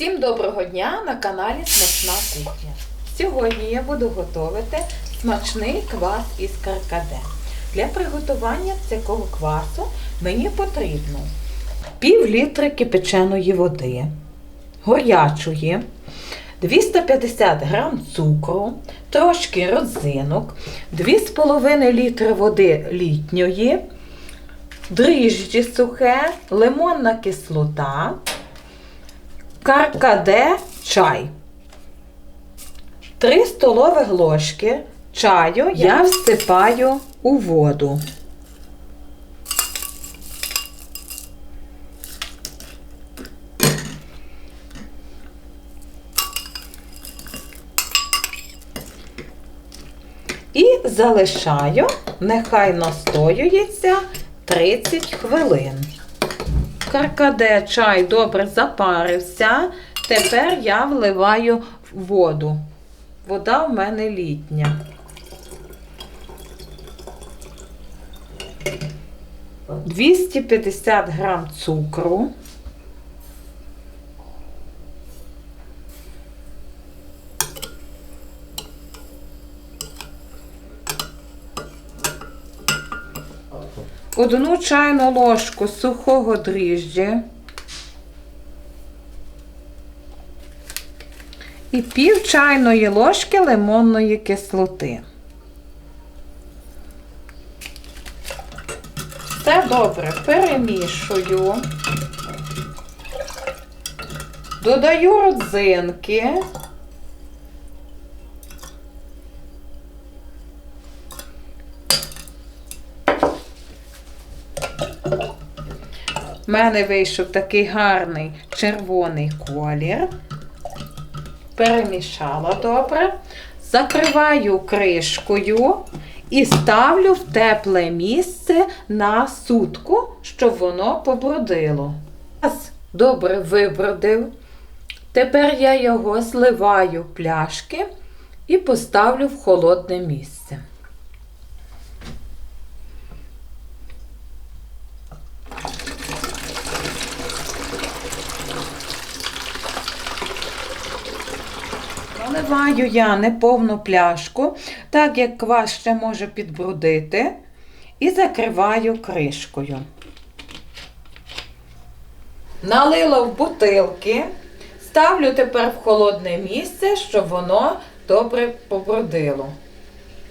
Всім доброго дня на каналі Смачна кухня. Сьогодні я буду готувати смачний квас із каркаде. Для приготування цього квасу мені потрібно пів літри кипяченої води, горячої, 250 грам цукру, трошки родзинок, 2,5 літри води літньої, дріжджі сухе, лимонна кислота, каркаде чай. 3 столові ложки чаю я всипаю у воду. І залишаю, нехай настоюється 30 хвилин. Каркаде чай добре запарився. Тепер я вливаю воду. Вода в мене літня. Двісті п'ятдесят грам цукру. Одну чайну ложку сухого дріжджі і пів чайної ложки лимонної кислоти. Все добре перемішую. Додаю родзинки. У мене вийшов такий гарний червоний колір. Перемішала добре. Закриваю кришкою і ставлю в тепле місце на сутку, щоб воно побродило. Раз добре вибродив. Тепер я його зливаю в пляшки і поставлю в холодне місце. Наливаю я неповну пляшку, так як квас ще може підбрудити, і закриваю кришкою. Налила в бутилки, ставлю тепер в холодне місце, щоб воно добре побродило.